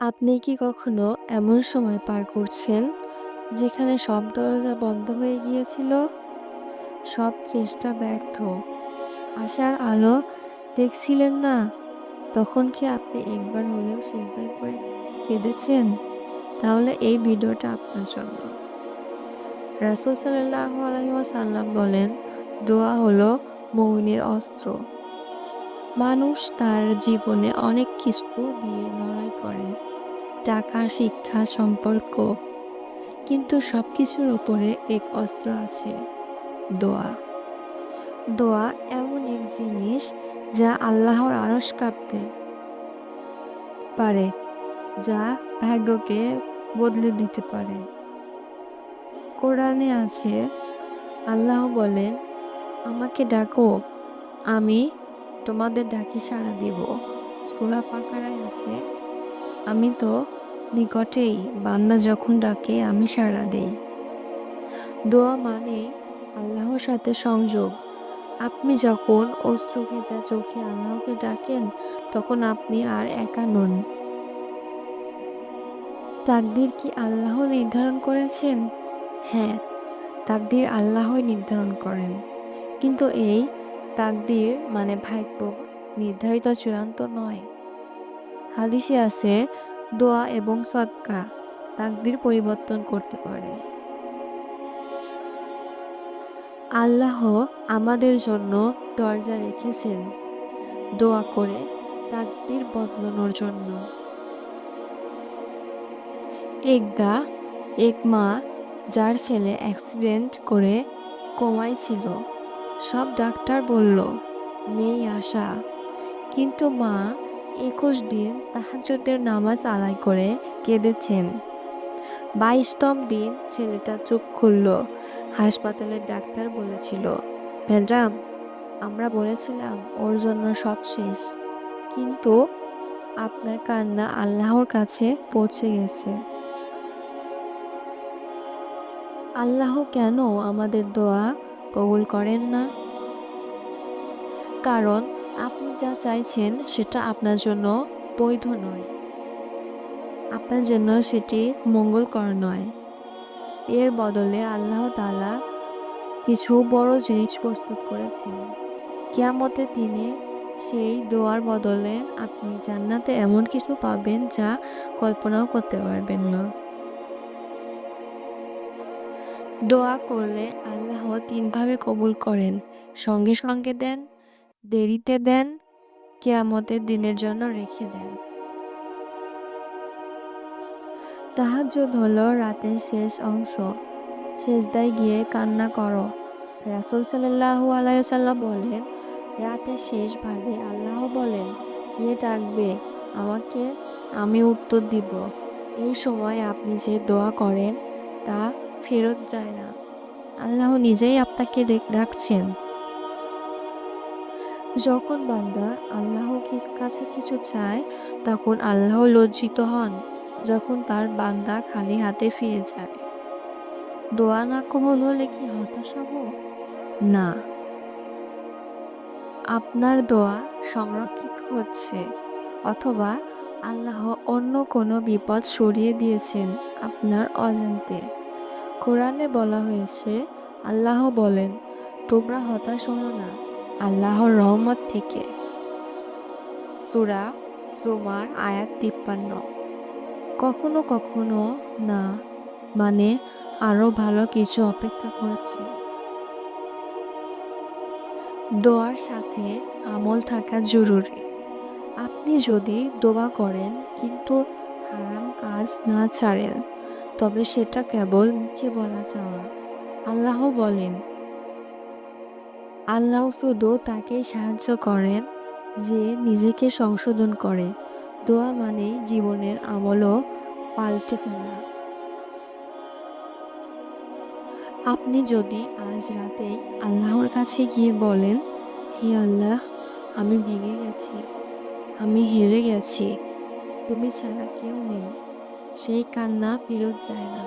আপনি কি কখনো এমন সময় পার করছেন, যেখানে সব দরজা বন্ধ হয়ে গিয়েছিল? সব চেষ্টা ব্যর্থ। আশার আলো দেখছিলেন না? তখন কি আপনি একবার হলেও সিজদায় পড়ে কেঁদেছেন? তাহলে এই ভিডিওটা আপনার জন্য। রাসূল সাল্লাহ আলাইহি সাল্লাম বলেন, দোয়া হলো মুমিনের অস্ত্র। মানুষ তার জীবনে অনেক কিছু দিয়ে লড়াই করে। টাকা, শিক্ষা, সম্পর্ক। কিন্তু সব কিছুর উপরে এক অস্ত্র আছে, দোয়া। দোয়া এমন এক জিনিস যা আল্লাহর আরশ কাঁপতে পারে, যা ভাগ্যকে বদলে দিতে পারে। কোরআনে আছে, আল্লাহ বলেন, আমাকে ডাকো, আমি তোমাদের ডাকে সাড়া দিব। সূরা বাকারায় আছে, আমি তো নিকটেই বান্দা যখন ডাকে আমি সাড়া দেই। দোয়া মানে আল্লাহর সাথে সংযোগ। আপনি যখন অশ্রু ভেজা চোখে আল্লাহকে ডাকেন, তখন আপনি আর একা নন। তাকদির কি আল্লাহ নির্ধারণ করেছেন? হ্যাঁ, তাকদির আল্লাহই নির্ধারণ করেন। কিন্তু এই তাকদির মানে ভাগ্য নির্ধারিত চূড়ান্ত নয়। হাদিসে আছে, দোয়া এবং সদকা তাকদির পরিবর্তন করতে পারে। আল্লাহ আমাদের জন্য দরজা রেখেছেন দোয়া করে তাকদির বদলানোর জন্য। এক একদা এক মা যার ছেলে অ্যাক্সিডেন্ট করে কোমায় ছিল, সব ডাক্তার বলল নেই আশা। কিন্তু মা একুশ দিন তাহাজ্জুদের নামাজ আদায় করে কেঁদেছেন। বাইশতম দিন ছেলেটা চোখ খুলল। হাসপাতালের ডাক্তার বলেছিল, ম্যাডাম আমরা বলেছিলাম ওর জন্য সব শেষ। কিন্তু আপনার কান্না আল্লাহর কাছে পৌঁছে গেছে। আল্লাহ কেন আমাদের দোয়া কবুল করেন না? কারণ আপনি যা চাইছেন সেটা আপনার জন্য বৈধ নয়। আপনার জন্য সেটি মঙ্গলকর নয়। এর বদলে আল্লাহ তালা কিছু বড় জিনিস প্রস্তুত করেছেন। কেয়ামতে দিনে সেই দোয়ার বদলে আপনি জান্নাতে এমন কিছু পাবেন যা কল্পনাও করতে পারবেন না। দোয়া করলে আল্লাহ তিনভাবে কবুল করেন, সঙ্গে সঙ্গে দেন, দেরিতে দেন, কেয়ামতের দিনের জন্য রেখে দেন। তাহাজ্জুদ হলো রাতের শেষ অংশ। সেজদায় গিয়ে কান্না করো। রাসূল সাল্লাল্লাহু আলাইহি ওয়াসাল্লাম বলেন, রাতের শেষ ভাগে আল্লাহ বলেন, কে ডাকবে আমাকে আমি উত্তর দিব। এই সময় আপনি যে দোয়া করেন তা ফেরত যায় না। আল্লাহ নিজেই আপনাকে ডাকছেন। যখন বান্দা আল্লাহর কাছে কিছু চায়, তখন আল্লাহ লজ্জিত হন। যখন তার বান্দা খালি হাতে ফিরে যায়। দোয়া না কবুল হলে কি হতাশ হব? না। আপনার দোয়া সংরক্ষিত হচ্ছে অথবা আল্লাহ অন্য কোনো বিপদ সরিয়ে দিয়েছেন আপনার অজান্তে। কোরআনে বলা হয়েছে, আল্লাহ বলেন, তোমরা হতাশ হও না আল্লাহর রহমত থেকে। সুরা জুমার আয়াত তিপ্পান্ন। কখনো কখনো না মানে আরও ভালো কিছু অপেক্ষা করছে। দোয়ার সাথে আমল থাকা জরুরি। আপনি যদি দোয়া করেন কিন্তু হারাম কাজ না ছাড়েন, তবে সেটা কেবল মুখে বলা চাওয়া। আল্লাহ বলেন, আল্লাহ শুধু তাকেই সাহায্য করেন যে নিজেকে সংশোধন করে। দোয়া মানেই জীবনের আমলও পাল্টে ফেলা। আপনি যদি আজ রাতেই আল্লাহর কাছে গিয়ে বলেন, হে আল্লাহ আমি ভেঙে গেছি, আমি হেরে গেছি, তুমি ছাড়া কেউ নেই, সেই কান্না ফেরত যায় না।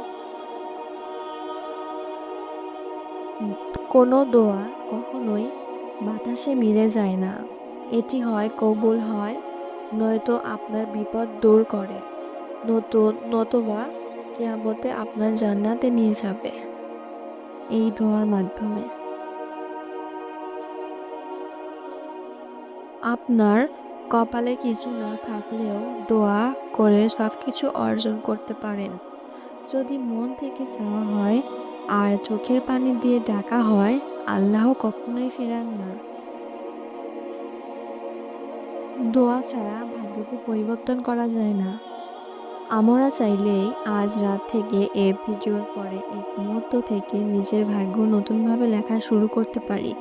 কোনো দোয়া কখনোই বাতাসে মিলে যায় না। এটি হয় কবুল হয়, নয়তো আপনার বিপদ দূর করে। নতুন নতুবা কেয়ামতে আপনার জান্নাতে নিয়ে যাবে এই দোয়ার মাধ্যমে আপনার কপালে কিছু না থাকলেও দোয়া করে সব কিছু অর্জন করতে পারেন। যদি মন থেকে চাওয়া হয় আর চোখের পানি দিয়ে ডাকা হয়, আল্লাহ কখনোই ফেরান না। দোয়া ছাড়া ভাগ্যকে পরিবর্তন করা যায় না। আমরা চাইলেই আজ রাত থেকে এ ভিডিওর পরে এক মুহূর্ত থেকে নিজের ভাগ্য নতুনভাবে লেখা শুরু করতে পারি।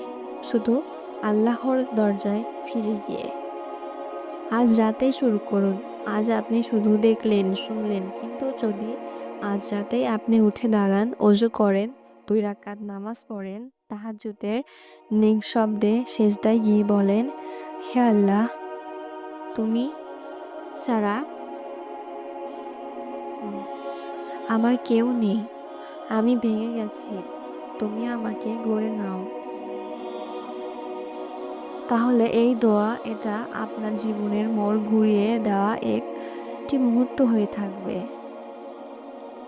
শুধু আল্লাহর দরজায় ফিরে গিয়ে। আজ রাতেই শুরু করুন। আজ আপনি শুধু দেখলেন, শুনলেন। কিন্তু যদি আজ রাতেই আপনি উঠে দাঁড়ান অজু করেন, দুই রাকাত নামাজ পড়েন, তাহাজ্জুদের নিঃশব্দে সেজদায় গিয়ে বলেন, হে আল্লাহ, তুমি ছাড়া আমার কেউ নেই। আমি ভেঙে গেছি। তুমি আমাকে গড়ে নাও। তাহলে এই দোয়া এটা আপনার জীবনের মোড় ঘুরিয়ে দেওয়া একটি মুহূর্ত হয়ে থাকবে।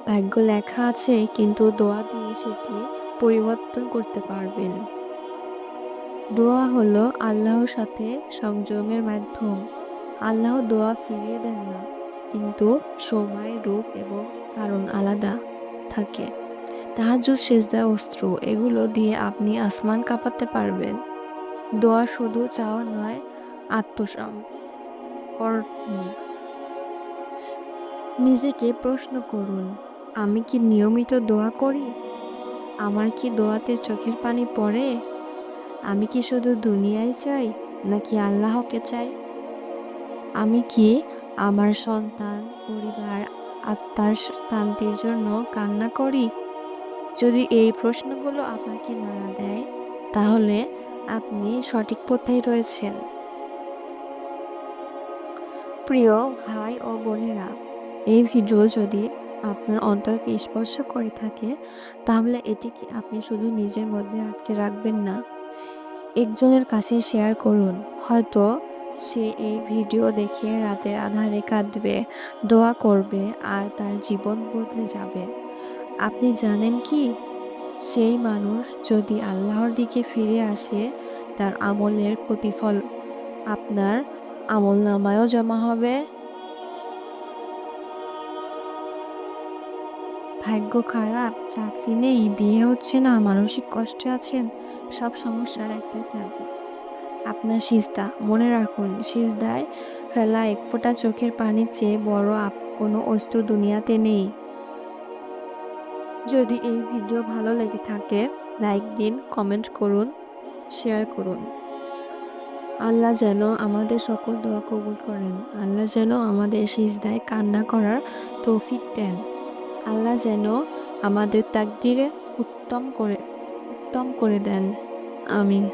ভাগ্য লেখা আছে, কিন্তু দোয়া দিয়ে সেটি পরিবর্তন করতে পারবেন। দোয়া হলো আল্লাহর সাথে সংযমের মাধ্যম। আল্লাহ দোয়া ফিরিয়ে দেন না, কিন্তু সময়, রূপ এবং কারণ আলাদা থাকে। তাহাজ্জুদ, সেজদা, অস্ত্র এগুলো দিয়ে আপনি আসমান কাঁপাতে পারবেন। দোয়া শুধু চাওয়া নয় আত্মসমর্পণ নিজেকে প্রশ্ন করুন, আমি কি নিয়মিত দোয়া করি? আমার কি দোয়াতে চোখের পানি পড়ে? আমি কি শুধু দুনিয়ায় চাই, নাকি আল্লাহকে চাই? আমি কি আমার সন্তান, পরিবার, আত্মার শান্তির জন্য কান্না করি? যদি এই প্রশ্নগুলো আপনাকে নাড়া দেয়, তাহলে আপনি সঠিক পথেই রয়েছেন। প্রিয় ভাই ও বোনেরা, এই ভিডিও যদি আপনার অন্তরকে স্পর্শ করে থাকে, তাহলে এটিকে আপনি শুধু নিজের মধ্যে আটকে রাখবেন না? একজনের কাছে শেয়ার করুন। হয়তো সে এই ভিডিও দেখে রাতের আধারে কাঁদবে, দোয়া করবে আর তার জীবন বদলে যাবে। আপনি জানেন কি? সেই মানুষ যদি আল্লাহর দিকে ফিরে আসে, তার আমলের প্রতিফল আপনার আমল নামায়ও জমা হবে। ভাগ্য খারাপ, চাকরি নেই, বিয়ে হচ্ছে না, মানসিক কষ্টে আছেন, সব সমস্যার একটা চাবি। আপনার সিজদা, মনে রাখুন, সিজদায় ফেলা এক ফোঁটা চোখের পানির চেয়ে বড় আপ কোনো অস্ত্র দুনিয়াতে নেই। যদি এই ভিডিও ভালো লেগে থাকে, লাইক দিন, কমেন্ট করুন, শেয়ার করুন। আল্লাহ যেন আমাদের সকল দোয়া কবুল করেন। আল্লাহ যেন আমাদের সিজদায় কান্না করার তৌফিক দেন। আল্লাহ যেন আমাদের তাকদিরে উত্তম করে উত্তম করে দেন। আমিন।